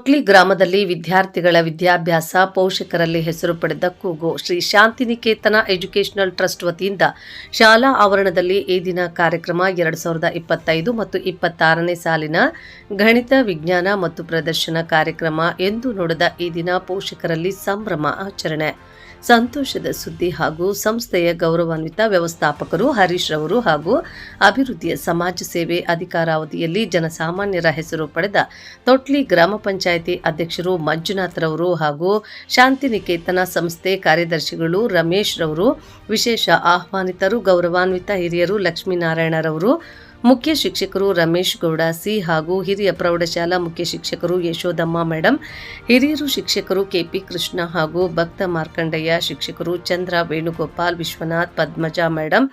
ತೊಟ್ಲಿ ಗ್ರಾಮದಲ್ಲಿ ವಿದ್ಯಾರ್ಥಿಗಳ ವಿದ್ಯಾಭ್ಯಾಸ ಪೋಷಕರಲ್ಲಿ ಹೆಸರು ಪಡೆದ ಕೂಗು ಶ್ರೀ ಶಾಂತಿನಿಕೇತನ ಎಜುಕೇಷನಲ್ ಟ್ರಸ್ಟ್ ವತಿಯಿಂದ ಶಾಲಾ ಆವರಣದಲ್ಲಿ ಈ ದಿನ ಕಾರ್ಯಕ್ರಮ ಎರಡು ಸಾವಿರದ ಇಪ್ಪತ್ತೈದು ಮತ್ತು ಇಪ್ಪತ್ತಾರನೇ ಸಾಲಿನ ಗಣಿತ, ವಿಜ್ಞಾನ ಮತ್ತು ಪ್ರದರ್ಶನ ಕಾರ್ಯಕ್ರಮ ಎಂದು ನೋಡಿದ ಈ ದಿನ ಪೋಷಕರಲ್ಲಿ ಸಂಭ್ರಮ ಆಚರಣೆ. ಸಂತೋಷದ ಸುದ್ದಿ ಹಾಗೂ ಸಂಸ್ಥೆಯ ಗೌರವಾನ್ವಿತ ವ್ಯವಸ್ಥಾಪಕರು ಹರೀಶ್ ರವರು ಹಾಗೂ ಅಭಿವೃದ್ಧಿಯ ಸಮಾಜ ಸೇವೆ ಅಧಿಕಾರಾವಧಿಯಲ್ಲಿ ಜನಸಾಮಾನ್ಯರ ಹೆಸರು ಪಡೆದ ತೊಟ್ಲಿ ಗ್ರಾಮ ಪಂಚಾಯಿತಿ ಅಧ್ಯಕ್ಷರು ಮಂಜುನಾಥ್ರವರು ಹಾಗೂ ಶಾಂತಿನಿಕೇತನ ಸಂಸ್ಥೆ ಕಾರ್ಯದರ್ಶಿಗಳು ರಮೇಶ್ ರವರು, ವಿಶೇಷ ಆಹ್ವಾನಿತರು, ಗೌರವಾನ್ವಿತ ಹಿರಿಯರು ಲಕ್ಷ್ಮೀನಾರಾಯಣರವರು ಮುಖ್ಯ ಶಿಕ್ಷಕರು ರಮೇಶ್ ಗೌಡ, ಸಿ ಹಾಗೂ ಹಿರಿಯ ಪ್ರೌಢಶಾಲಾ ಮುಖ್ಯ ಶಿಕ್ಷಕರು ಯಶೋದಮ್ಮ ಮೇಡಮ್ ಹಿರಿಯರು ಶಿಕ್ಷಕರು ಕೆಪಿ ಕೃಷ್ಣ ಹಾಗೂ ಭಕ್ತ ಮಾರ್ಕಂಡಯ್ಯ, ಶಿಕ್ಷಕರು ಚಂದ್ರ ವೇಣುಗೋಪಾಲ್, ವಿಶ್ವನಾಥ್, ಪದ್ಮಜಾ ಮೇಡಮ್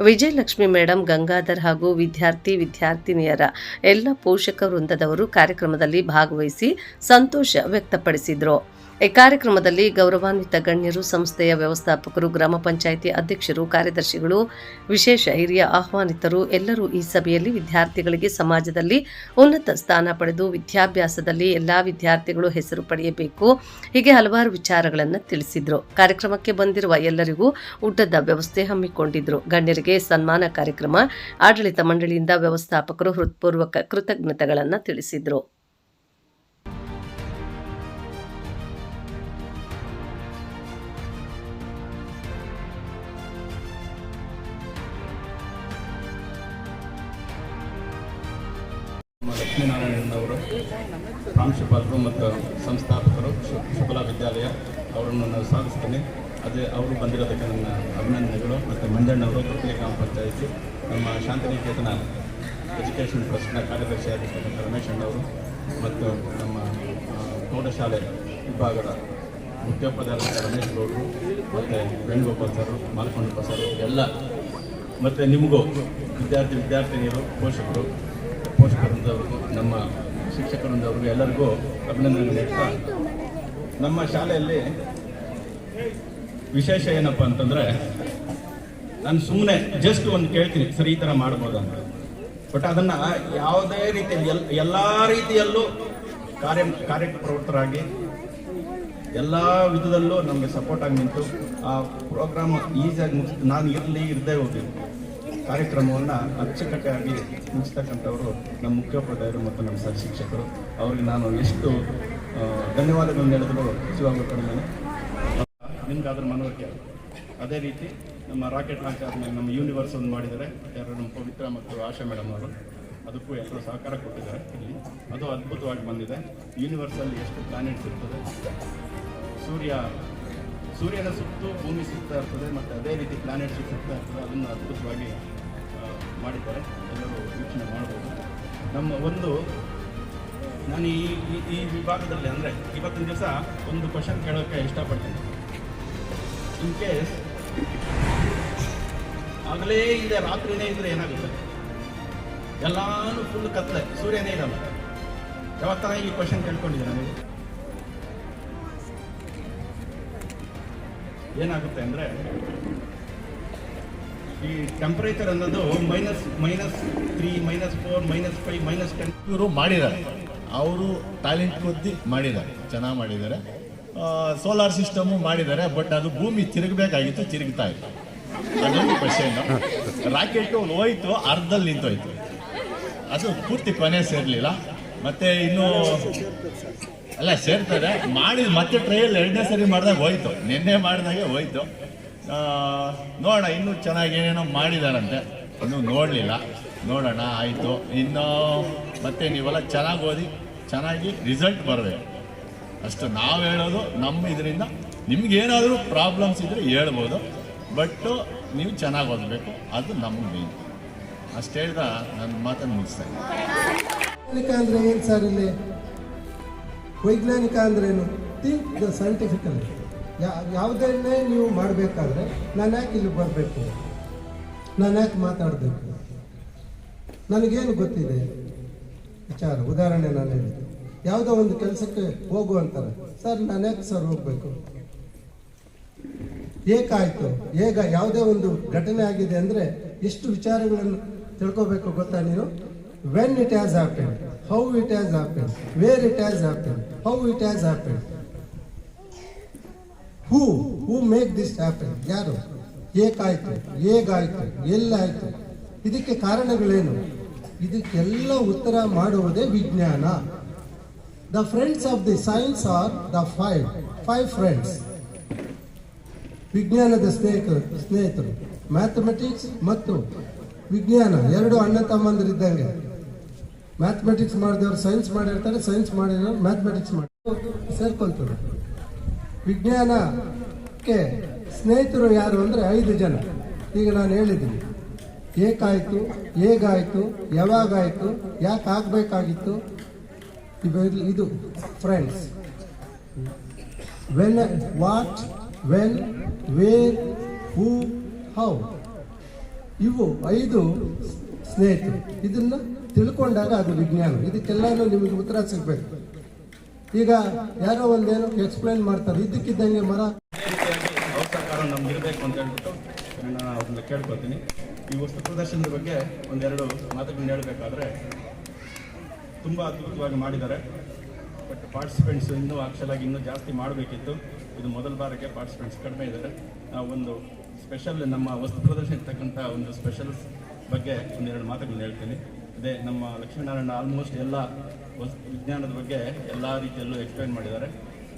ವಿಜಯಲಕ್ಷ್ಮಿ ಮೇಡಮ್ ಗಂಗಾಧರ್ ಹಾಗೂ ವಿದ್ಯಾರ್ಥಿ ವಿದ್ಯಾರ್ಥಿನಿಯರ ಎಲ್ಲ ಪೋಷಕ ವೃಂದದವರು ಕಾರ್ಯಕ್ರಮದಲ್ಲಿ ಭಾಗವಹಿಸಿ ಸಂತೋಷ ವ್ಯಕ್ತಪಡಿಸಿದರು. ಈ ಕಾರ್ಯಕ್ರಮದಲ್ಲಿ ಗೌರವಾನ್ವಿತ ಗಣ್ಯರು, ಸಂಸ್ಥೆಯ ವ್ಯವಸ್ಥಾಪಕರು, ಗ್ರಾಮ ಪಂಚಾಯಿತಿ ಅಧ್ಯಕ್ಷರು, ಕಾರ್ಯದರ್ಶಿಗಳು, ವಿಶೇಷ ಹಿರಿಯ ಆಹ್ವಾನಿತರು, ಎಲ್ಲರೂ ಈ ಸಭೆಯಲ್ಲಿ ವಿದ್ಯಾರ್ಥಿಗಳಿಗೆ ಸಮಾಜದಲ್ಲಿ ಉನ್ನತ ಸ್ಥಾನ ಪಡೆದು ವಿದ್ಯಾಭ್ಯಾಸದಲ್ಲಿ ಎಲ್ಲಾ ವಿದ್ಯಾರ್ಥಿಗಳು ಹೆಸರು ಪಡೆಯಬೇಕು. ಹೀಗೆ ಹಲವಾರು ವಿಚಾರಗಳನ್ನು ತಿಳಿಸಿದ್ರು. ಕಾರ್ಯಕ್ರಮಕ್ಕೆ ಬಂದಿರುವ ಎಲ್ಲರಿಗೂ ಊಟದ ವ್ಯವಸ್ಥೆ ಹಮ್ಮಿಕೊಂಡಿದ್ರು. ಗಣ್ಯರಿಗೆ ಸನ್ಮಾನ ಕಾರ್ಯಕ್ರಮ ಆಡಳಿತ ಮಂಡಳಿಯಿಂದ ವ್ಯವಸ್ಥಾಪಕರು ಹೃತ್ಪೂರ್ವಕ ಕೃತಜ್ಞತೆಗಳನ್ನು ತಿಳಿಸಿದ್ರು. ಲಕ್ಷ್ಮೀನಾರಾಯಣನವರು ಪ್ರಾಂಶುಪಾಲರು ಮತ್ತು ಸಂಸ್ಥಾಪಕರು ಶು- ಶುಕಲಾ ವಿದ್ಯಾಲಯ, ಅವರನ್ನು ನಾನು ಸಾಧಿಸ್ತೇನೆ ಅದೇ ಅವರು ಬಂದಿರೋದಕ್ಕೆ ನನ್ನ ಅಭಿನಂದನೆಗಳು ಮತ್ತು ಮಂಜಣ್ಣವರು ತೊಟ್ಟಿಗೆ ಗ್ರಾಮ ಪಂಚಾಯಿತಿ, ನಮ್ಮ ಶಾಂತಿನಿಕೇತನ ಎಜುಕೇಷನ್ ಟ್ರಸ್ಟ್ನ ಕಾರ್ಯದರ್ಶಿಯಾಗಿರ್ತಕ್ಕಂಥ ರಮೇಶ್ ಅಣ್ಣವರು ಮತ್ತು ನಮ್ಮ ಪ್ರೌಢಶಾಲೆ ವಿಭಾಗದ ಮುಖ್ಯೋಪಾಧ್ಯಾಯರಾದ ರಮೇಶ್ ಗೌಡರು ಮತ್ತು ವೇಣುಗೋಪಾಲ್ ಸರ್ ಮಾಲಕೊಂಡಪ್ಪ ಸರ್, ಎಲ್ಲ. ಮತ್ತು ನಿಮಗೂ ವಿದ್ಯಾರ್ಥಿ, ವಿದ್ಯಾರ್ಥಿನಿಯರು, ಪೋಷಕರು ಪೋಷಕರಿಂದವ್ರಿಗೂ ನಮ್ಮ ಶಿಕ್ಷಕರಂದವ್ರಿಗೂ ಎಲ್ಲರಿಗೂ ಅಭಿನಂದನೆ ನೀಡ್ತಾ ನಮ್ಮ ಶಾಲೆಯಲ್ಲಿ ವಿಶೇಷ ಏನಪ್ಪ ಅಂತಂದರೆ ನಾನು ಸುಮ್ಮನೆ ಜಸ್ಟ್ ಒಂದು ಕೇಳ್ತೀನಿ, ಸರಿ ಈ ಥರ ಮಾಡ್ಬೋದು ಅಂತ. ಬಟ್ ಅದನ್ನು ಯಾವುದೇ ರೀತಿಯಲ್ಲಿ ಎಲ್ ಎಲ್ಲ ರೀತಿಯಲ್ಲೂ ಕಾರ್ಯ, ಕಾರ್ಯಪ್ರವೃತ್ತರಾಗಿ, ಎಲ್ಲ ವಿಧದಲ್ಲೂ ನಮಗೆ ಸಪೋರ್ಟ್ ಆಗಿ ನಿಂತು ಆ ಪ್ರೋಗ್ರಾಮ್ ಈಸಿಯಾಗಿ ಮುಗಿಸ್, ನಾನು ಇರಲಿ, ಇರದೇ ಹೋಗಿ ಕಾರ್ಯಕ್ರಮವನ್ನು ಅಚ್ಚುಕಟ್ಟಾಗಿ ಮುಗಿಸ್ತಕ್ಕಂಥವರು ನಮ್ಮ ಮುಖ್ಯೋಪಾಧ್ಯಾಯರು ಮತ್ತು ನಮ್ಮ ಸರ್ ಶಿಕ್ಷಕರು. ಅವ್ರಿಗೆ ನಾನು ಎಷ್ಟು ಧನ್ಯವಾದಗಳನ್ನು ಹೇಳಿದ್ರು ಶಿವಾಗಲು ನಿಮ್ಗಾದ್ರ ಮನವರಿಕೆ ಅದೇ ರೀತಿ ನಮ್ಮ ರಾಕೆಟ್ ಲಾಂಚ್ ಆದಮೇಲೆ ನಮ್ಮ ಯೂನಿವರ್ಸ್ ಒಂದು ಮಾಡಿದರೆ ಯಾರು ನಮ್ಮ ಪವಿತ್ರ ಮತ್ತು ಆಶಾ ಮೇಡಮ್ ಅವರು. ಅದಕ್ಕೂ ಎಲ್ಲರೂ ಸಹಕಾರ ಕೊಟ್ಟಿದ್ದಾರೆ ಇಲ್ಲಿ. ಅದು ಅದ್ಭುತವಾಗಿ ಬಂದಿದೆ. ಯೂನಿವರ್ಸಲ್ಲಿ ಎಷ್ಟು ಪ್ಲಾನೆಟ್ಸ್ ಇರ್ತದೆ ಸೂರ್ಯ, ಸೂರ್ಯನ ಸುತ್ತು ಭೂಮಿ ಸುತ್ತಾ ಇರ್ತದೆ, ಮತ್ತು ಅದೇ ರೀತಿ ಪ್ಲಾನೆಟ್ಸ್ ಸುತ್ತಾ ಇರ್ತದೆ. ಅದನ್ನು ಅದ್ಭುತವಾಗಿ ಮಾಡಿದ್ದಾರೆ ಎಲ್ಲರೂ ವೀಕ್ಷಣೆ ಮಾಡ್ಬೋದು ನಮ್ಮ ಒಂದು, ನಾನು ಈ, ಈ- ವಿಭಾಗದಲ್ಲಿ ಅಂದರೆ ಇವತ್ತಿನ ದಿವಸ ಒಂದು ಕ್ವಶನ್ ಕೇಳೋಕ್ಕೆ ಇಷ್ಟಪಡ್ತೀನಿ. ಇನ್ ಕೇಸ್ ಆಗಲೇ ಇದೆ ರಾತ್ರಿನೇ ಇದ್ರೆ ಏನಾಗುತ್ತೆ? ಎಲ್ಲಾನು ಫುಲ್ ಕತ್ತಲೆ ಸೂರ್ಯನೇ ಇರಲ್ಲ. ಯಾವತ್ತರ ಈ ಕ್ವಶನ್ ಕೇಳ್ಕೊಂಡಿದ್ದೀನಿ ನನಗೆ ಏನಾಗುತ್ತೆ ಅಂದರೆ ಈ ಟೆಂಪರೇಚರ್ ಅನ್ನೋದು minus minus three minus four minus five minus ten ಇವರು ಮಾಡಿದ್ದಾರೆ. ಅವರು ಟ್ಯಾಲೆಂಟ್ ಕೊದ್ದಿ ಮಾಡಿದ್ದಾರೆ. ಚೆನ್ನಾಗಿ ಮಾಡಿದ್ದಾರೆ. ಸೋಲಾರ್ ಸಿಸ್ಟಮು ಮಾಡಿದ್ದಾರೆ ಬಟ್ ಅದು ಭೂಮಿ ತಿರುಗಬೇಕಾಗಿತ್ತು, ತಿರುಗ್ತಾ ಇತ್ತು ಅದೊಂದು ಕ್ವಶನ್ ರಾಕೆಟ್ ಹೋಯ್ತು, ಅರ್ಧದಲ್ಲಿ ನಿಂತೋಯ್ತು. ಅದು ಪೂರ್ತಿ ಕೊನೆ ಸೇರಲಿಲ್ಲ. ಮತ್ತೆ ಇನ್ನು ಅಲ್ಲ ಸೇರ್ತಾರೆ ಮಾಡಿದ ಮತ್ತೆ ಟ್ರೈಲ್ ಎರಡನೇ ಸರಿ ಮಾಡಿದಾಗ ಹೋಯ್ತು. ನಿನ್ನೆ ಮಾಡಿದಾಗೆ ಹೋಯ್ತು. ನೋಡೋಣ, ಇನ್ನೂ ಚೆನ್ನಾಗಿ ಏನೇನೋ ಮಾಡಿದಾರಂತೆ. ಇನ್ನೂ ನೋಡಲಿಲ್ಲ. ನೋಡೋಣ, ಆಯಿತು. ಇನ್ನು ಮತ್ತೆ ನೀವೆಲ್ಲ ಚೆನ್ನಾಗಿ ಓದಿ, ಚೆನ್ನಾಗಿ ರಿಸಲ್ಟ್ ಬರಬೇಕು. ಅಷ್ಟು ನಾವು ಹೇಳೋದು ನಮ್ಮ ಇದರಿಂದ. ನಿಮ್ಗೇನಾದರೂ ಪ್ರಾಬ್ಲಮ್ಸ್ ಇದ್ದರೆ ಹೇಳ್ಬೋದು. ಬಟ್ಟು ನೀವು ಚೆನ್ನಾಗಿ ಓದಬೇಕು. ಅದು ನಮ್ಮ ಮೇನ್ ಅಷ್ಟು ಹೇಳ್ದ ನನ್ನ ಮಾತನ್ನು ಮುಗಿಸ್ತಾ ಇದ್ದೀನಿ. ಅಂದ್ರೆ ಏನು ಸರ್ ಇಲ್ಲಿ? ವೈಜ್ಞಾನಿಕ ಅಂದ್ರೇನು? ಥಿಂಕ್ ದ ಯಾವುದನ್ನೇ ನೀವು ಮಾಡಬೇಕಾದ್ರೆ ನಾನು ಯಾಕೆ ಇಲ್ಲಿ ಬರಬೇಕು? ನಾನು ಯಾಕೆ ಮಾತಾಡಬೇಕು? ನನಗೇನು ಗೊತ್ತಿದೆ? ವಿಚಾರ ಉದಾಹರಣೆ ನಾನು ಹೇಳಿದೆ ಯಾವುದೋ ಒಂದು ಕೆಲಸಕ್ಕೆ ಹೋಗು ಅಂತಾರೆ. ಸರ್ ನಾನು ಯಾಕೆ ಸರ್ ಹೋಗಬೇಕು? ಏಕಾಯಿತು ಹೇಗ ಯಾವುದೇ ಒಂದು ಘಟನೆ ಆಗಿದೆ ಅಂದರೆ ಎಷ್ಟು ವಿಚಾರಗಳನ್ನು ತಿಳ್ಕೋಬೇಕು ಗೊತ್ತಾ ನೀನು? When it has happened how it has happened, where it has happened, how it has happened. Who who make this happen ಯಾರು? ಏಕಾಯ್ತು ಹೇಗಾಯ್ತು ಎಲ್ಲಾಯ್ತು ಇದಕ್ಕೆ ಕಾರಣಗಳೇನು? ಇದಕ್ಕೆಲ್ಲ ಉತ್ತರ ಮಾಡುವುದೇ ವಿಜ್ಞಾನ. The friends of the science are the five five friends ವಿಜ್ಞಾನದ ಸ್ನೇಹಿತರು ಸ್ನೇಹಿತರು. ಮ್ಯಾಥಮೆಟಿಕ್ಸ್ ಮತ್ತು ವಿಜ್ಞಾನ ಎರಡು ಅಣ್ಣ ತಮ್ಮಂದಿರಿದ್ದಂಗೆ. ಮ್ಯಾಥಮೆಟಿಕ್ಸ್ ಮಾಡಿದವರು ಸೈನ್ಸ್ ಮಾಡಿರ್ತಾರೆ ಸೈನ್ಸ್ ಮಾಡಿರೋರು ಮ್ಯಾಥಮೆಟಿಕ್ಸ್ ಮಾಡಿ ಸೇರ್ಕೊಳ್ತಾರೆ. ವಿಜ್ಞಾನಕ್ಕೆ ಸ್ನೇಹಿತರು ಯಾರು ಅಂದರೆ ಐದು ಜನ. ಈಗ ನಾನು ಹೇಳಿದ್ದೀನಿ, ಏಕಾಯಿತು, ಹೇಗಾಯಿತು, ಯಾವಾಗಾಯಿತು, ಯಾಕೆ ಆಗಬೇಕಾಗಿತ್ತು? ಇದು friends when what when where who how ಇವು ಐದು ಸ್ನೇಹಿತರು. ಇದನ್ನು ತಿಳ್ಕೊಂಡಾಗ ಅದು ವಿಜ್ಞಾನ. ಇದಕ್ಕೆಲ್ಲನೂ ನಿಮಗೆ ಉತ್ತರ ಸಿಗ್ಬೇಕು. ಈಗ ಯಾರೋ ಒಂದೇನು ಎಕ್ಸ್ಪ್ಲೈನ್ ಮಾಡ್ತಾರೆ. ಇದಕ್ಕಿದ್ದಂಗೆ ಮರ. ಅವಕಾಶ ನಮ್ಗೆ ಇರಬೇಕು ಅಂತ ಹೇಳ್ಬಿಟ್ಟು ನಾನು ಅದನ್ನ ಕೇಳ್ಕೊತೀನಿ ಈ ವಸ್ತು ಪ್ರದರ್ಶನದ ಬಗ್ಗೆ ಒಂದೆರಡು ಮಾತುಗಳನ್ನ ಹೇಳಬೇಕಾದ್ರೆ ತುಂಬ ಅದ್ಭುತವಾಗಿ ಮಾಡಿದ್ದಾರೆ. ಬಟ್ ಪಾರ್ಟಿಸಿಪೆಂಟ್ಸ್ ಇನ್ನೂ ಆಕ್ಚುಲಾಗಿ ಇನ್ನೂ ಜಾಸ್ತಿ ಮಾಡಬೇಕಿತ್ತು. ಇದು ಮೊದಲ ಬಾರಿಗೆ ಪಾರ್ಟಿಸಿಪೆಂಟ್ಸ್ ಕಡಿಮೆ ಇದ್ದಾರೆ. ನಾವು ಒಂದು ಸ್ಪೆಷಲ್ ನಮ್ಮ ವಸ್ತು ಪ್ರದರ್ಶನ ಇರ್ತಕ್ಕಂಥ ಒಂದು ಸ್ಪೆಷಲ್ಸ್ ಬಗ್ಗೆ ಒಂದೆರಡು ಮಾತುಗಳನ್ನ ಹೇಳ್ತೀನಿ. ಅದೇ ನಮ್ಮ ಲಕ್ಷ್ಮೀನಾರಾಯಣ ಆಲ್ಮೋಸ್ಟ್ ಎಲ್ಲ ವಿಜ್ಞಾನದ ಬಗ್ಗೆ ಎಲ್ಲ ರೀತಿಯಲ್ಲೂ ಎಕ್ಸ್ಪ್ಲೈನ್ ಮಾಡಿದ್ದಾರೆ.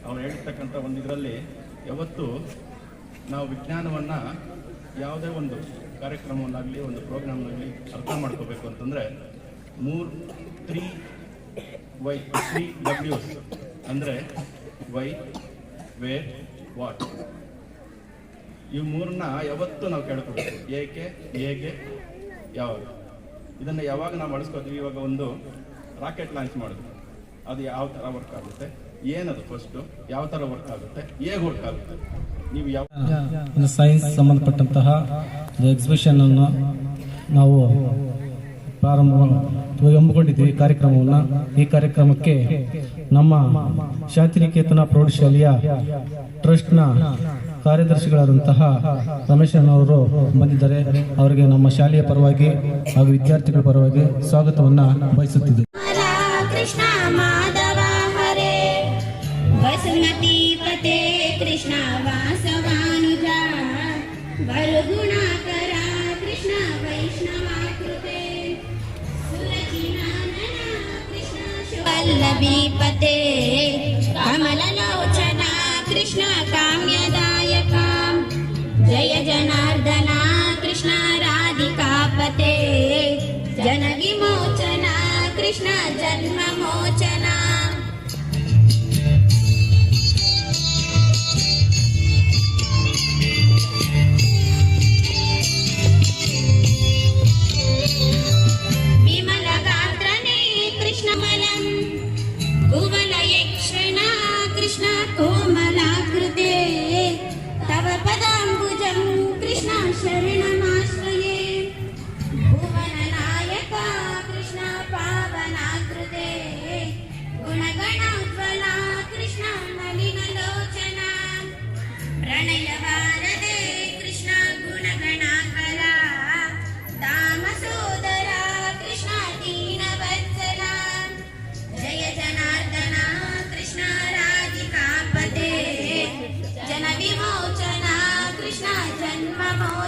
ಅವ್ರು ಹೇಳಿರ್ತಕ್ಕಂಥ ಒಂದು ಇದರಲ್ಲಿ ಯಾವತ್ತು ನಾವು ವಿಜ್ಞಾನವನ್ನು ಯಾವುದೇ ಒಂದು ಕಾರ್ಯಕ್ರಮವನ್ನಾಗಲಿ, ಒಂದು ಪ್ರೋಗ್ರಾಮ್ನಾಗಲಿ ಅರ್ಥ ಮಾಡ್ಕೋಬೇಕು ಅಂತಂದರೆ ಮೂರು, ತ್ರೀ ವೈ, ತ್ರೀ ಡಬ್ಲ್ಯೂಸ್ ಅಂದರೆ ವೈ ವೇರ್ ವಾಟ್. ಈ ಮೂರನ್ನ ಯಾವತ್ತೂ ನಾವು ಕೇಳ್ಕೊಬೇಕು ಏಕೆ, ಹೇಗೆ, ಯಾವಾಗ. ಇದನ್ನು ಯಾವಾಗ ನಾವು ಬಳಸ್ಕೋತೀವಿ? ಇವಾಗ ಒಂದು ರಾಕೆಟ್ ಲಾಂಚ್ ಮಾಡಿದ್ರು ಅದು ಯಾವ ಥರ ವರ್ಕ್ ಆಗುತ್ತೆ? ಏನದು ಫಸ್ಟು ಯಾವ ಥರ ವರ್ಕ್ ಆಗುತ್ತೆ? ಹೇಗೆ ವರ್ಕ್ ಆಗುತ್ತೆ? ನೀವು ಯಾವ ಸೈನ್ಸ್ ಸಂಬಂಧಪಟ್ಟಂತಹ ಎಕ್ಸಿಬಿಷನ್ ಅನ್ನು ನಾವು ಪ್ರಾರಂಭ ಹಮ್ಮಿಕೊಂಡಿದ್ದೀವಿ ಕಾರ್ಯಕ್ರಮವನ್ನು. ಈ ಕಾರ್ಯಕ್ರಮಕ್ಕೆ ನಮ್ಮ ಶಾಂತಿನಿಕೇತನ ಪ್ರೌಢಶಾಲೆಯ ಟ್ರಸ್ಟ್ನ ಕಾರ್ಯದರ್ಶಿಗಳಾದಂತಹ ರಮೇಶನ್ ಅವರು ಬಂದಿದ್ದಾರೆ. ಅವರಿಗೆ ನಮ್ಮ ಶಾಲೆಯ ಪರವಾಗಿ ಹಾಗೂ ವಿದ್ಯಾರ್ಥಿಗಳ ಪರವಾಗಿ ಸ್ವಾಗತವನ್ನು ಪತೇ हरा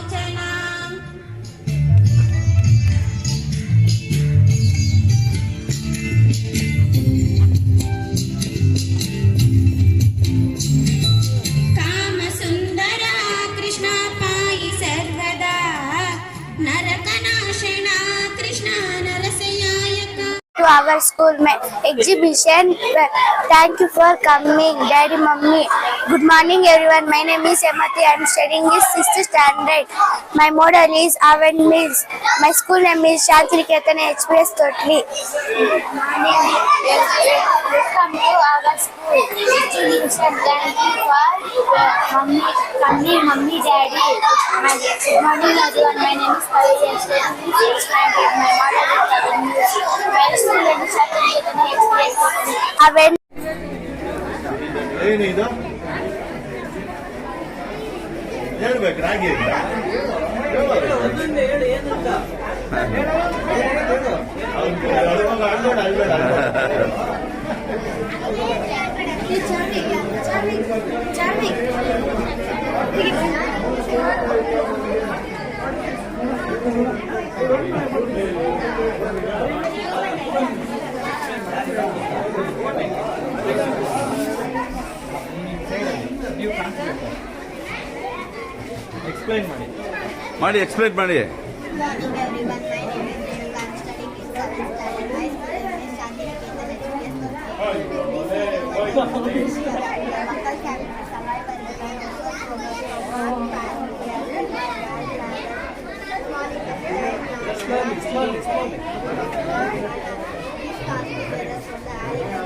noche. Our school exhibition. Thank you for coming, Daddy, Mummy. Good morning, everyone. My name is Emati. I am studying in sixth standard. My model is Aven Mills. My school name is Shantriketan Express Totally. Welcome to our school exhibition. Thank you for uh, mummy, mummy, daddy. My, good morning, everyone. My name is Kaveri. I am studying in sixth standard. haber ಮಾಡಿ explain ಮಾಡಿ Good morning everyone.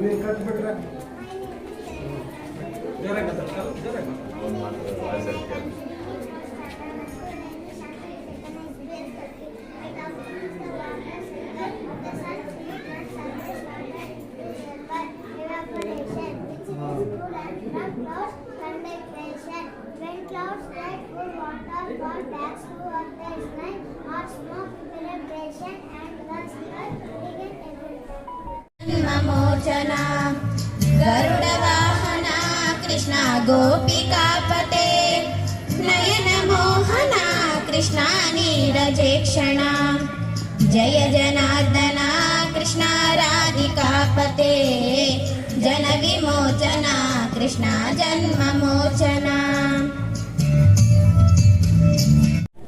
mercado vai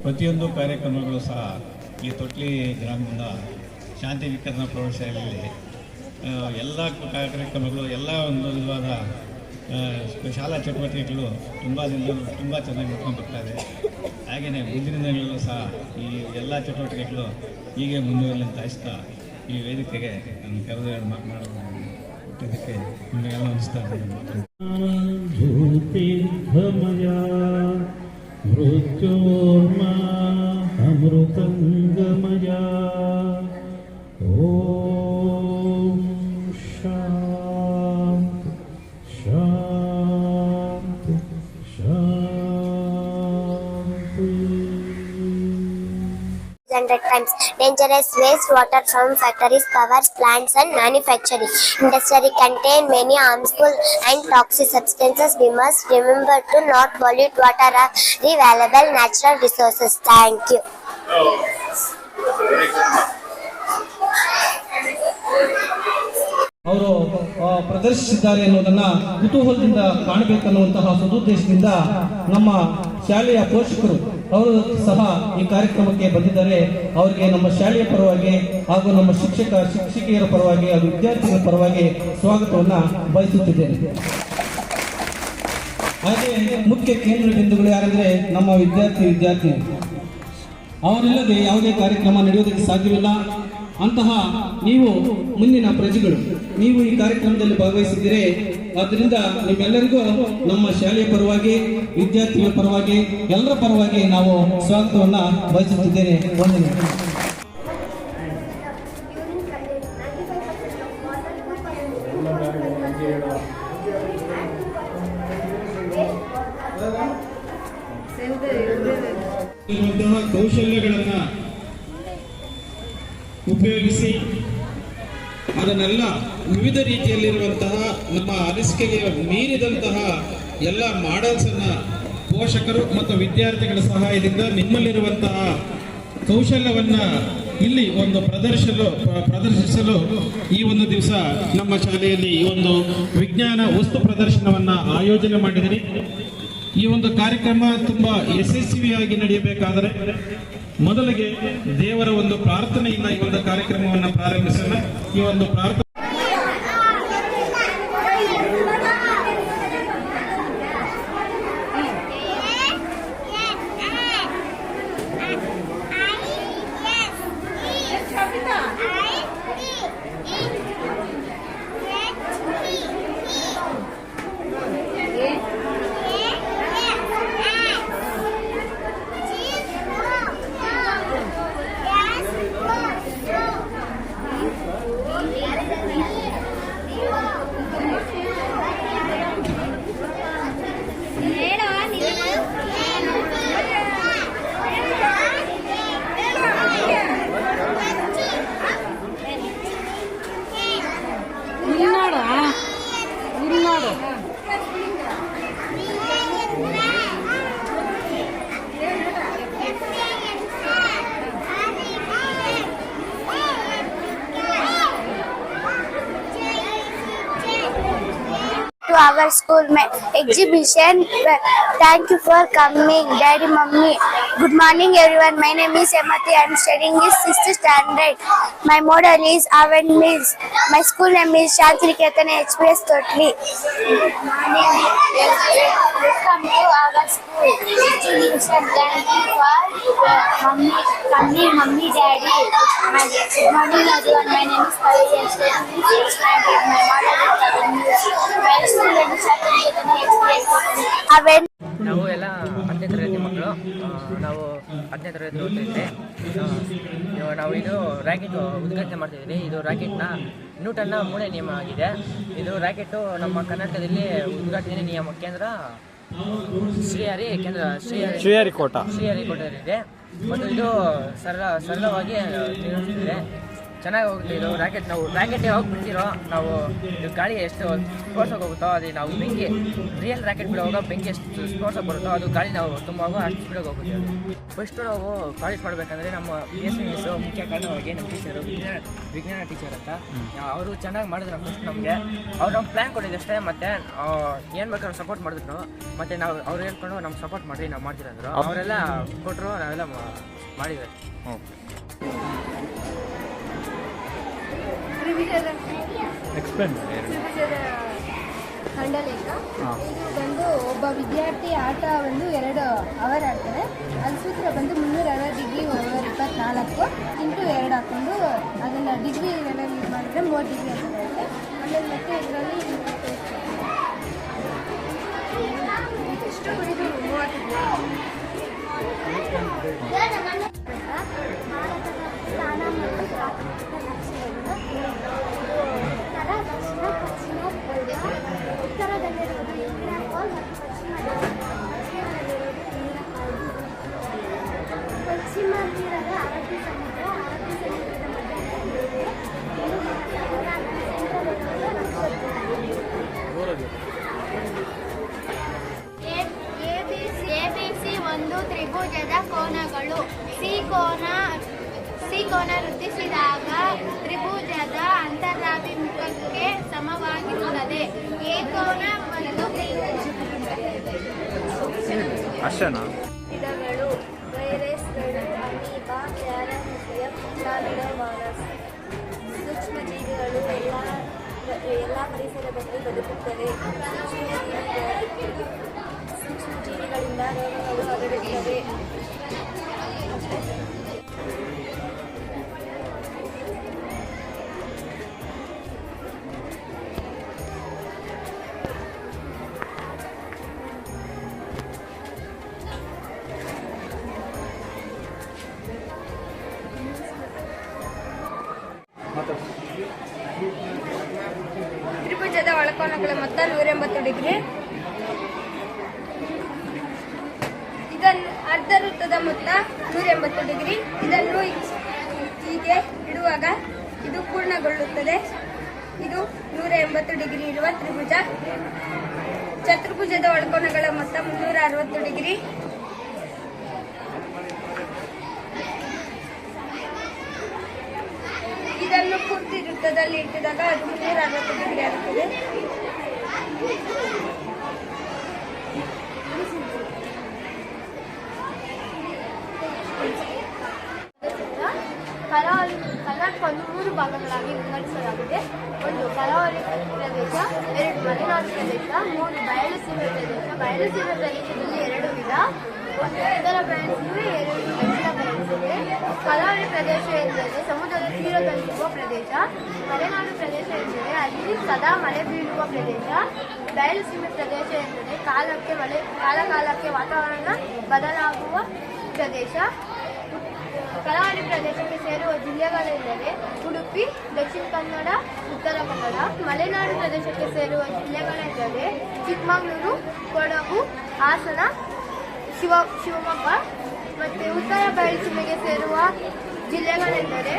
ಪ್ರತಿಯೊಂದು ಕಾರ್ಯಕ್ರಮಗಳು ಸಹ ಈ ತೊಟ್ಲಿ ಗ್ರಾಮದ ಶಾಂತಿ ವಿಕಸನ ಪ್ರೌಢಶಾಲೆಯಲ್ಲಿ ಎಲ್ಲ ಕಾರ್ಯಕ್ರಮಗಳು, ಎಲ್ಲ ಒಂದು ವಿಧವಾದ ಶಾಲಾ ಚಟುವಟಿಕೆಗಳು ತುಂಬ ದಿನ, ತುಂಬ ಚೆನ್ನಾಗಿ ಬರ್ತಾ ಇದೆ. ಹಾಗೆಯೇ ಮುಂದಿನ ದಿನಗಳಲ್ಲೂ ಸಹ ಈ ಎಲ್ಲ ಚಟುವಟಿಕೆಗಳು ಹೀಗೆ ಮುಂದುವರಲಿ ಅಂತ ಇಷ್ಟ ಈ ವೇದಿಕೆಗೆ ನಾನು ಕರೆದು ಎರಡು ಮಾತನಾಡೋದು ಹುಟ್ಟಿದ್ದಕ್ಕೆ ನಿಮಗೆಲ್ಲ ಅನಿಸ್ತಾ ಇದ್ದೀನಿ भूतिर्भमया मृत्योर्मा अमृतम्। ಶಾಂತಿ hundred times. Dangerous wastewater from factories, powers plants, and manufacturing. Industry contain many harmful and toxic substances. We must remember to not pollute water or the valuable natural resources. Thank you. ಅವರು ಆ, ಪ್ರದರ್ಶಿಸಿದ್ದಾರೆ ಎನ್ನುವುದನ್ನ ಕುತೂಹಲದಿಂದ ಕಾಣಬೇಕನ್ನುವಂತಹ ಸದುದ್ದೇಶದಿಂದ ನಮ್ಮ ಶಾಲೆಯ ಪೋಷಕರು ಅವರು ಸಹ ಈ ಕಾರ್ಯಕ್ರಮಕ್ಕೆ ಬಂದಿದ್ದಾರೆ. ಅವರಿಗೆ ನಮ್ಮ ಶಾಲೆಯ ಪರವಾಗಿ ಹಾಗೂ ನಮ್ಮ ಶಿಕ್ಷಕ, ಶಿಕ್ಷಕಿಯರ ಪರವಾಗಿ ಹಾಗೂ ವಿದ್ಯಾರ್ಥಿಗಳ ಪರವಾಗಿ ಸ್ವಾಗತವನ್ನು ಬಯಸುತ್ತಿದ್ದೇನೆ. ಹಾಗೆ ಮುಖ್ಯ ಕೇಂದ್ರ ಬಿಂದುಗಳು ಯಾರಂದ್ರೆ ನಮ್ಮ ವಿದ್ಯಾರ್ಥಿ ವಿದ್ಯಾರ್ಥಿ ಅವರಿಲ್ಲದೆ ಯಾವುದೇ ಕಾರ್ಯಕ್ರಮ ನಡೆಯೋದಕ್ಕೆ ಸಾಧ್ಯವಿಲ್ಲ. ಅಂತಹ ನೀವು ಮುಂದಿನ ಪ್ರಜೆಗಳು. ನೀವು ಈ ಕಾರ್ಯಕ್ರಮದಲ್ಲಿ ಭಾಗವಹಿಸಿದ್ದೀರಿ. ಆದ್ದರಿಂದ ನಿಮ್ಮೆಲ್ಲರಿಗೂ ನಮ್ಮ ಶಾಲೆಯ ಪರವಾಗಿ, ವಿದ್ಯಾರ್ಥಿಗಳ ಪರವಾಗಿ, ಎಲ್ಲರ ಪರವಾಗಿ ನಾವು ಸ್ವಾಗತವನ್ನು ಬಯಸುತ್ತಿದ್ದೇನೆ. ವಂದನೆ. ವಿವಿಧ ನಮ್ಮ ಅನಿಸಿಕೆಗೆ ಮೀರಿದಂತಹ ಎಲ್ಲ ಮಾಡೆಲ್ಸ್ ಅನ್ನ ಪೋಷಕರು ಮತ್ತು ವಿದ್ಯಾರ್ಥಿಗಳ ಸಹಾಯದಿಂದ ನಿಮ್ಮಲ್ಲಿರುವಂತಹ ಕೌಶಲ್ಯವನ್ನ ಇಲ್ಲಿ ಒಂದು ಪ್ರದರ್ಶಿಸಲು ಪ್ರದರ್ಶಿಸಲು ಈ ಒಂದು ದಿವಸ ನಮ್ಮ ಶಾಲೆಯಲ್ಲಿ ಈ ಒಂದು ವಿಜ್ಞಾನ ವಸ್ತು ಪ್ರದರ್ಶನವನ್ನ ಆಯೋಜನೆ ಮಾಡಿದಿರಿ ಈ ಒಂದು ಕಾರ್ಯಕ್ರಮ ತುಂಬಾ ಯಶಸ್ವಿಯಾಗಿ ನಡೆಯಬೇಕಾದರೆ ಮೊದಲಿಗೆ ದೇವರ ಒಂದು ಪ್ರಾರ್ಥನೆಯಿಂದ ಈ ಒಂದು ಕಾರ್ಯಕ್ರಮವನ್ನು ಪ್ರಾರಂಭಿಸೋಣ. ಈ ಒಂದು ಪ್ರಾರ್ಥನೆ our exhibition. Thank you for coming, Daddy, Mummy. Good morning, everyone. My name is Emati. I studying in sixth standard. My model is Aven Mills. My school name is Shantiniketana Express Totally. Welcome ನಾವು ಎಲ್ಲ ಹತ್ತನೇ ತರಗತಿ ಮಕ್ಕಳು ನಾವು ಹತ್ತನೇ ತರಗತಿ ಓದ್ತಿದ್ದೆ ನಾವು ಇದು ರ್ಯಾಕೆಟ್ ಉದ್ಘಾಟನೆ ಮಾಡ್ತಿದ್ದೀವಿ ಇದು ರ್ಯಾಕೆಟ್ನ ನ್ಯೂಟನ್ನ ಮೂಳೆ ನಿಯಮ ಆಗಿದೆ. ಇದು ರ್ಯಾಕೆಟು ನಮ್ಮ ಕರ್ನಾಟಕದಲ್ಲಿ ಉದ್ಘಾಟನೆ ನಿಯಮ ಕೇಂದ್ರ ಶ್ರೀಹರಿ ಕೇಂದ್ರ ಶ್ರೀಹರಿ ಶ್ರೀಹರಿಕೋಟ ಶ್ರೀಹರಿಕೋಟದಲ್ಲಿದೆ ಮತ್ತು ಇದು ಸರಳ ಸರಳವಾಗಿ ನಿರ್ವಹಿಸುತ್ತಿದೆ ಚೆನ್ನಾಗಿ ಹೋಗುತ್ತೆ ಇದು ರ್ಯಾಕೆಟ್ ನಾವು ರ್ಯಾಕೆಟ್ ಯಾವಾಗ ಬಿಡ್ತಿರೋ ನಾವು ಇದು ಗಾಳಿ ಎಷ್ಟು ಸ್ಪೋರ್ಟ್ಸ್ ಹೋಗುತ್ತೋ ಅದು ನಾವು ಬೆಂಕಿ ರಿಯಲ್ ರ್ಯಾಕೆಟ್ ಬಿಡುವಾಗ ಬೆಂಕಿ ಎಷ್ಟು ಸ್ಪೋರ್ಟ್ಸ್ ಬರುತ್ತೋ ಅದು ಗಾಳಿ ನಾವು ತುಂಬ ಅಷ್ಟು ಸ್ಪೀಡಾಗಿ ಹೋಗುತ್ತೆ. ಫಸ್ಟು ನಾವು ಕಾಲೇಜ್ ಮಾಡಬೇಕಂದ್ರೆ ನಮ್ಮ ಪಿ ಎಸ್ ಮುಖ್ಯ ಕಾರಣವಾಗಿ ನಮ್ಮ ಟೀಚರು ವಿಜ್ಞಾನ ವಿಜ್ಞಾನ ಟೀಚರ್ ಅಂತ. ಅವರು ಚೆನ್ನಾಗಿ ಮಾಡಿದ್ರು ಫಸ್ಟ್ ನಮಗೆ. ಅವ್ರು ನಮ್ಗೆ ಪ್ಲ್ಯಾನ್ ಕೊಟ್ಟಿದ್ದಷ್ಟೇ ಮತ್ತು ಏನು ಬೇಕಾದ್ರೂ ಸಪೋರ್ಟ್ ಮಾಡಿದ್ರು. ಮತ್ತು ನಾವು ಅವ್ರು ಹೇಳ್ಕೊಂಡು ನಮ್ಗೆ ಸಪೋರ್ಟ್ ಮಾಡಿ ನಾವು ಮಾಡ್ತೀರಂದ್ರು ಅವರೆಲ್ಲ ಕೊಟ್ಟರು ನಾವೆಲ್ಲ ಮಾ- ಮಾಡಿದ್ವಿ. ಎಕ್ಸ್ಪ್ಲೇನ್ ಖಂಡಲೇಖ ಇದು ಬಂದು ಒಬ್ಬ ವಿದ್ಯಾರ್ಥಿ ಆಟ ಒಂದು ಎರಡು ಅವರ್ ಆಡ್ತಾರೆ. ಅಲ್ಲಿ ಸೂತ್ರ ಬಂದು ಮುನ್ನೂರ ಅರವತ್ತು ಡಿಗ್ರಿ ಓವರ್ ಇಪ್ಪತ್ನಾಲ್ಕು ಇಂಟು ಎರಡು ಹಾಕೊಂಡು ಅದನ್ನು ಡಿಗ್ರಿ ಎಲ್ಲ ಯೂಸ್ ಮಾಡಿದ್ರೆ ಮೂವತ್ತು ಡಿಗ್ರಿ ಅಂತ ಬರುತ್ತೆ. ಆಮೇಲೆ ಮತ್ತೆ ಇದರಲ್ಲಿ ಮೂವತ್ತು ಒಂದು ತ್ರಿಭುಜದ ಕೋನಗಳು ಸಿ ಕೋನ ಸಿ ಕೋನ ವೃದ್ಧಿಸಿದಾಗ ತ್ರಿಭುಜದ ಅಂತರಾಭಿಮುಖಕ್ಕೆ ಸಮವಾಗಿರುತ್ತದೆ. ಎ ಕೋನ ಮತ್ತು ಎಲ್ಲ ಪರಿಸರದಲ್ಲಿ ಬದುಕುತ್ತವೆ ನೂರ ಎಂಬತ್ತು ಡಿಗ್ರಿ. ಇದನ್ನು ಅರ್ಧ ವೃತ್ತದ ಮೊತ್ತ ನೂರ ಎಂಬತ್ತು ಡಿಗ್ರಿ. ಇದನ್ನು ಹೀಗೆ ಇಡುವಾಗ ಇದು ಪೂರ್ಣಗೊಳ್ಳುತ್ತದೆ. ಇದು ನೂರ ಎಂಬತ್ತು ಡಿಗ್ರಿ ಇರುವ ತ್ರಿಭುಜ. ಚತುರ್ಭುಜದ ಒಳಕೋನಗಳ ಮೊತ್ತ ಮುನ್ನೂರ ಅರವತ್ತು ಡಿಗ್ರಿ ಇದನ್ನು ಪೂರ್ತಿ ವೃತ್ತದಲ್ಲಿ ಇಟ್ಟಿದಾಗ ಅದು ಮುನ್ನೂರ ಅರವತ್ತು ಡಿಗ್ರಿ ಆಗುತ್ತದೆ ಕರಾವಳಿ ಕರ್ನಾಟಕವನ್ನು ಮೂರು ಭಾಗಗಳಾಗಿ ವಿಂಗಡಿಸಲಾಗಿದೆ ಒಂದು ಕರಾವಳಿ ಪ್ರದೇಶ ಎರಡು ಮಲೆನಾಡು ಪ್ರದೇಶ ಮೂರು ಬಯಲು ಸೀಮೆ ಪ್ರದೇಶ ಬಯಲು ಸೀಮೆ ಪ್ರದೇಶದಲ್ಲಿ ಎರಡು ವಿಧ ಒಂದು ಉತ್ತರ ಬಯಲು ಸೀಮೆ ಎರಡು ದಕ್ಷಿಣ ಬಯಲು ಸೀಮೆ ಎಂದರೆ ಕರಾವಳಿ ಪ್ರದೇಶ ಎಂದರೆ ಸಮುದ್ರದ ತೀರದಲ್ಲಿರುವ ಪ್ರದೇಶ ಮಲೆನಾಡು ಪ್ರದೇಶ ಎಂದರೆ ಅಲ್ಲಿ ಸದಾ ಮಳೆ ಬೀಳುವ ಪ್ರದೇಶ. ಬಯಲುಸೀಮೆ ಪ್ರದೇಶ ಎಂದರೆ ಕಾಲಕ್ಕೆ ಮಳೆ ಕಾಲ ಕಾಲಕ್ಕೆ ವಾತಾವರಣ ಬದಲಾಗುವ ಪ್ರದೇಶ. ಕರಾವಳಿ ಪ್ರದೇಶಕ್ಕೆ ಸೇರುವ ಜಿಲ್ಲೆಗಳೆಂದರೆ ಉಡುಪಿ, ದಕ್ಷಿಣ ಕನ್ನಡ, ಉತ್ತರ ಕನ್ನಡ. ಮಲೆನಾಡು ಪ್ರದೇಶಕ್ಕೆ ಸೇರುವ ಜಿಲ್ಲೆಗಳೆಂದರೆ ಚಿಕ್ಕಮಗಳೂರು, ಕೊಡಗು, ಹಾಸನ, ಶಿವ, ಶಿವಮೊಗ್ಗ. ಮತ್ತು ಉತ್ತರ ಬಯಲುಸೀಮೆಗೆ ಸೇರುವ ಜಿಲ್ಲೆಗಳೆಂದರೆ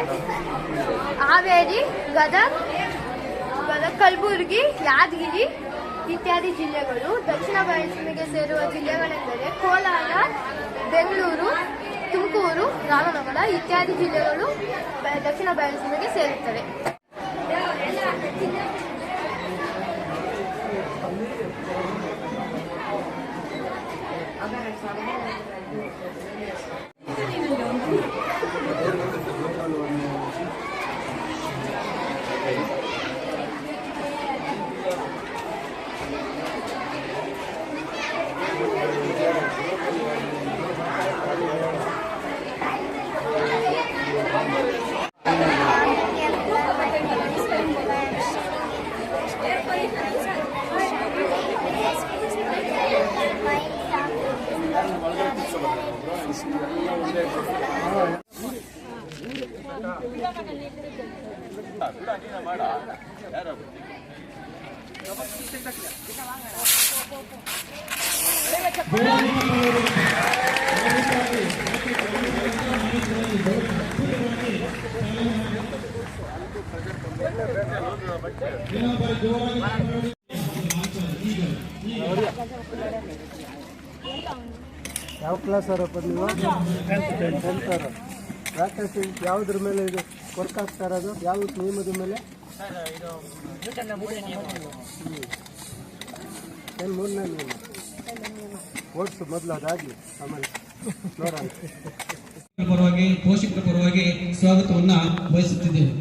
ಹಾವೇರಿ, ಗದಗ್ ಗದಗ್ ಕಲಬುರಗಿ, ಯಾದಗಿರಿ ಇತ್ಯಾದಿ ಜಿಲ್ಲೆಗಳು ದಕ್ಷಿಣ ಭಾರತಕ್ಕೆ ಸೇರುವ ಜಿಲ್ಲೆಗಳೆಂದರೆ ಕೋಲಾರ, ಬೆಂಗಳೂರು, ತುಮಕೂರು, ರಾಮನಗರ ಇತ್ಯಾದಿ ಜಿಲ್ಲೆಗಳು ದಕ್ಷಿಣ ಭಾರತಕ್ಕೆ ಸೇರುತ್ತವೆ. ಯಾವ ಕ್ಲಾಸ್ ಅವರಪ್ಪ ನೀವು? ಟೆಂತ್ ರಾಕೇಶ್ ಯಾವುದ್ರ ಮೇಲೆ ಇದು? ವರ್ಕ್ ಆಗ್ತಾ ಇರೋದು ಯಾವ ನಿಯಮದ ಮೇಲೆ? ಏನು ಮೂರನೇ ನಿಯಮ? ಓಡಿಸು ಮೊದಲು ಅದಾಗಲಿ ಆಮೇಲೆ ನೋಡೋಣ. ಪರವಾಗಿ ಪೋಷಕರ ಪರವಾಗಿ ಸ್ವಾಗತವನ್ನ ಬಯಸುತ್ತಿದ್ದೇವೆ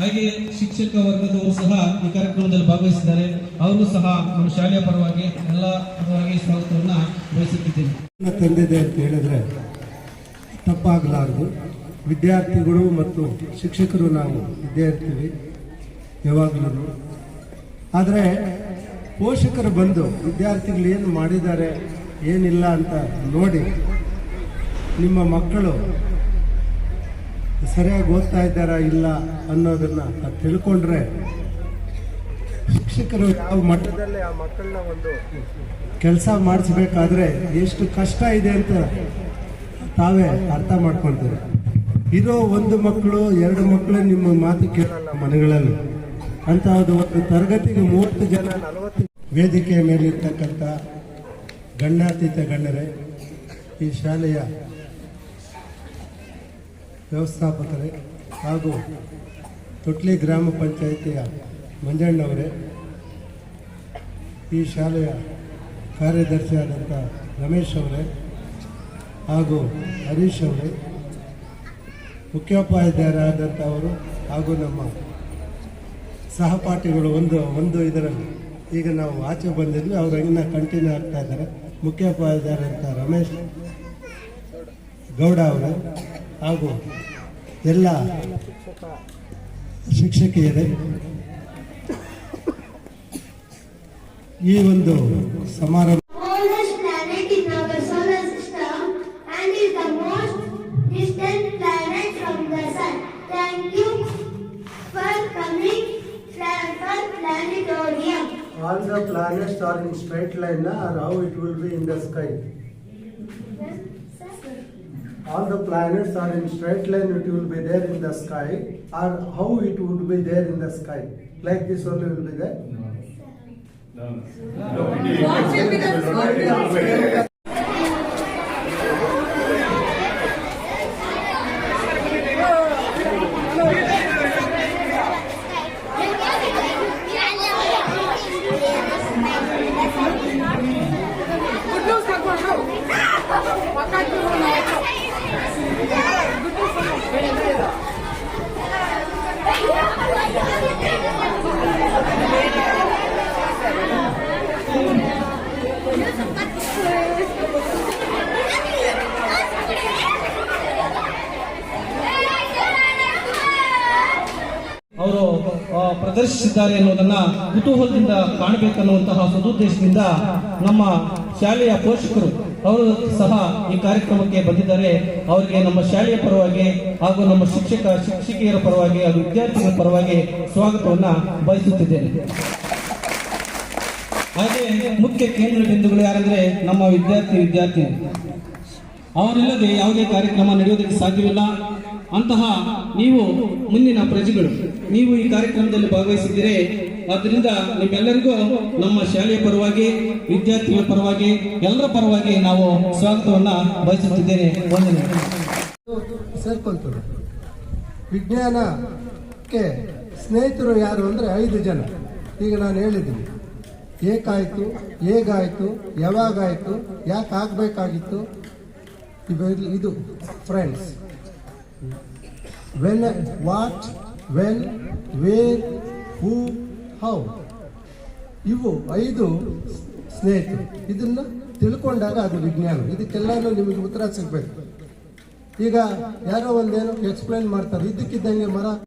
ಹಾಗೆ ಶಿಕ್ಷಕ ವರ್ಗದವರು ಸಹ ಈ ಕಾರ್ಯಕ್ರಮದಲ್ಲಿ ಭಾಗವಹಿಸಿದ್ದಾರೆ. ಅವರು ಸಹ ನಮ್ಮ ಶಾಲೆಯ ಪರವಾಗಿ ಎಲ್ಲ ಪರವಾಗಿ ಸ್ವಾಗತವನ್ನ ಬಯಸುತ್ತಿದ್ದೇನೆ ತಂದಿದೆ ಅಂತ ಹೇಳಿದ್ರೆ ತಪ್ಪಾಗಲಾರದು. ವಿದ್ಯಾರ್ಥಿಗಳು ಮತ್ತು ಶಿಕ್ಷಕರು ನಾವು ಇರ್ತೀವಿ ಯಾವಾಗಲೂ ಆದರೆ ಪೋಷಕರು ಬಂದು ವಿದ್ಯಾರ್ಥಿಗಳು ಏನು ಮಾಡಿದ್ದಾರೆ, ಏನಿಲ್ಲ ಅಂತ ನೋಡಿ ನಿಮ್ಮ ಮಕ್ಕಳು ಸರಿಯಾಗಿ ಓದ್ತಾ ಇದ್ದಾರಾ, ಇಲ್ಲ ಅನ್ನೋದನ್ನ ತಿಳ್ಕೊಂಡ್ರೆ ಶಿಕ್ಷಕರು ಯಾವ ಮಟ್ಟದಲ್ಲಿ ಆ ಮಕ್ಕಳನ್ನ ಒಂದು ಕೆಲಸ ಮಾಡಿಸ್ಬೇಕಾದ್ರೆ ಎಷ್ಟು ಕಷ್ಟ ಇದೆ ಅಂತ ತಾವೇ ಅರ್ಥ ಮಾಡ್ಕೊಳ್ತಾರೆ. ಇರೋ ಒಂದು ಮಕ್ಕಳು, ಎರಡು ಮಕ್ಕಳು ನಿಮ್ಮ ಮಾತು ಕೇಳಲ್ಲ ಮನೆಗಳಲ್ಲಿ. ಅಂತ ಒಂದು ತರಗತಿಗೆ ಮೂವತ್ತು ಜನ ನಲವತ್ತು ವೇದಿಕೆಯ ಮೇಲಿರ್ತಕ್ಕಂಥ ಗಣ್ಯಾತೀತ ಗಣ್ಯರೇ, ಈ ಶಾಲೆಯ ವ್ಯವಸ್ಥಾಪಕರೇ ಹಾಗೂ ತೊಟ್ಲಿ ಗ್ರಾಮ ಪಂಚಾಯಿತಿಯ ಮಂಜಣ್ಣವರೇ, ಈ ಶಾಲೆಯ ಕಾರ್ಯದರ್ಶಿಯಾದಂಥ ರಮೇಶ್ ಅವರೇ ಹಾಗೂ ಹರೀಶ್ ಅವರು ಮುಖ್ಯೋಪಾಧ್ಯಾಯರಾದಂಥವರು ಹಾಗೂ ನಮ್ಮ ಸಹಪಾಠಿಗಳು ಒಂದು ಒಂದು ಇದರಲ್ಲಿ. ಈಗ ನಾವು ಆಚೆ ಬಂದಿದ್ವಿ, ಅವರು ಇನ್ನ ಕಂಟಿನ್ಯೂ ಆಗ್ತಾ ಇದ್ದಾರೆ. ಮುಖ್ಯೋಪಾಧ್ಯಾಯರಂತ ರಮೇಶ್ ಗೌಡ ಅವರು ಹಾಗೂ ಎಲ್ಲ ಶಿಕ್ಷಕಿಯರೇ ಈ ಒಂದು ಸಮಾರಂಭ planets are in straight line it will be there in the sky or how it would be there in the sky like this only will be there Thank you. ಪ್ರದರ್ಶಿಸಿದ್ದಾರೆ ಅನ್ನೋದನ್ನ ಕುತೂಹಲದಿಂದ ಕಾಣಬೇಕನ್ನುವಂತಹ ಸದುದ್ದೇಶದಿಂದ ನಮ್ಮ ಶಾಲೆಯ ಪೋಷಕರು ಅವರು ಸಹ ಈ ಕಾರ್ಯಕ್ರಮಕ್ಕೆ ಬಂದಿದ್ದಾರೆ. ಅವರಿಗೆ ನಮ್ಮ ಶಾಲೆಯ ಪರವಾಗಿ ಹಾಗೂ ನಮ್ಮ ಶಿಕ್ಷಕ, ಶಿಕ್ಷಕಿಯರ ಪರವಾಗಿ ಹಾಗೂ ವಿದ್ಯಾರ್ಥಿಗಳ ಪರವಾಗಿ ಸ್ವಾಗತವನ್ನು ಬಯಸುತ್ತಿದ್ದೇನೆ. ಹಾಗೆ ಮುಖ್ಯ ಕೇಂದ್ರ ಬಿಂದುಗಳು ಯಾರಂದ್ರೆ ನಮ್ಮ ವಿದ್ಯಾರ್ಥಿ ವಿದ್ಯಾರ್ಥಿ ಅವರಿಲ್ಲದೆ ಯಾವುದೇ ಕಾರ್ಯಕ್ರಮ ನಡೆಯೋದಕ್ಕೆ ಸಾಧ್ಯವಿಲ್ಲ. ಅಂತಹ ನೀವು ಮುಂದಿನ ಪ್ರಜೆಗಳು. ನೀವು ಈ ಕಾರ್ಯಕ್ರಮದಲ್ಲಿ ಭಾಗವಹಿಸಿದ್ದೀರಿ. ಆದ್ದರಿಂದ ನಿಮ್ಮೆಲ್ಲರಿಗೂ ನಮ್ಮ ಶಾಲೆಯ ಪರವಾಗಿ, ವಿದ್ಯಾರ್ಥಿಗಳ ಪರವಾಗಿ, ಎಲ್ಲರ ಪರವಾಗಿ ನಾವು ಸ್ವಾಗತವನ್ನ ಬಯಸುತ್ತಿದ್ದೇನೆ. ವಂದನೆ. ಸೇರ್ಕೊಳ್ತದೆ ವಿಜ್ಞಾನಕ್ಕೆ ಸ್ನೇಹಿತರು ಯಾರು ಅಂದರೆ ಐದು ಜನ. ಈಗ ನಾನು ಹೇಳಿದ್ದೀನಿ. ಏಕಾಯಿತು, ಹೇಗಾಯಿತು, ಯಾವಾಗಾಯಿತು ಯಾಕೆ ಆಗಬೇಕಾಗಿತ್ತು ಇದು friends when what, when, where, who, how? ಇವು ಐದು ಸ್ನೇಹಿತರು. ಇದನ್ನು ತಿಳ್ಕೊಂಡಾಗ ಅದು ವಿಜ್ಞಾನ. ಇದಕ್ಕೆಲ್ಲನೂ ನಿಮಗೆ ಉತ್ತರ ಸಿಗಬೇಕು. ಈಗ ಯಾರೋ ಒಂದೇನೋ ಎಕ್ಸ್ಪ್ಲೈನ್ ಮಾಡ್ತಾರೆ. ಇದ್ದಕ್ಕಿದ್ದಂಗೆ ಮರ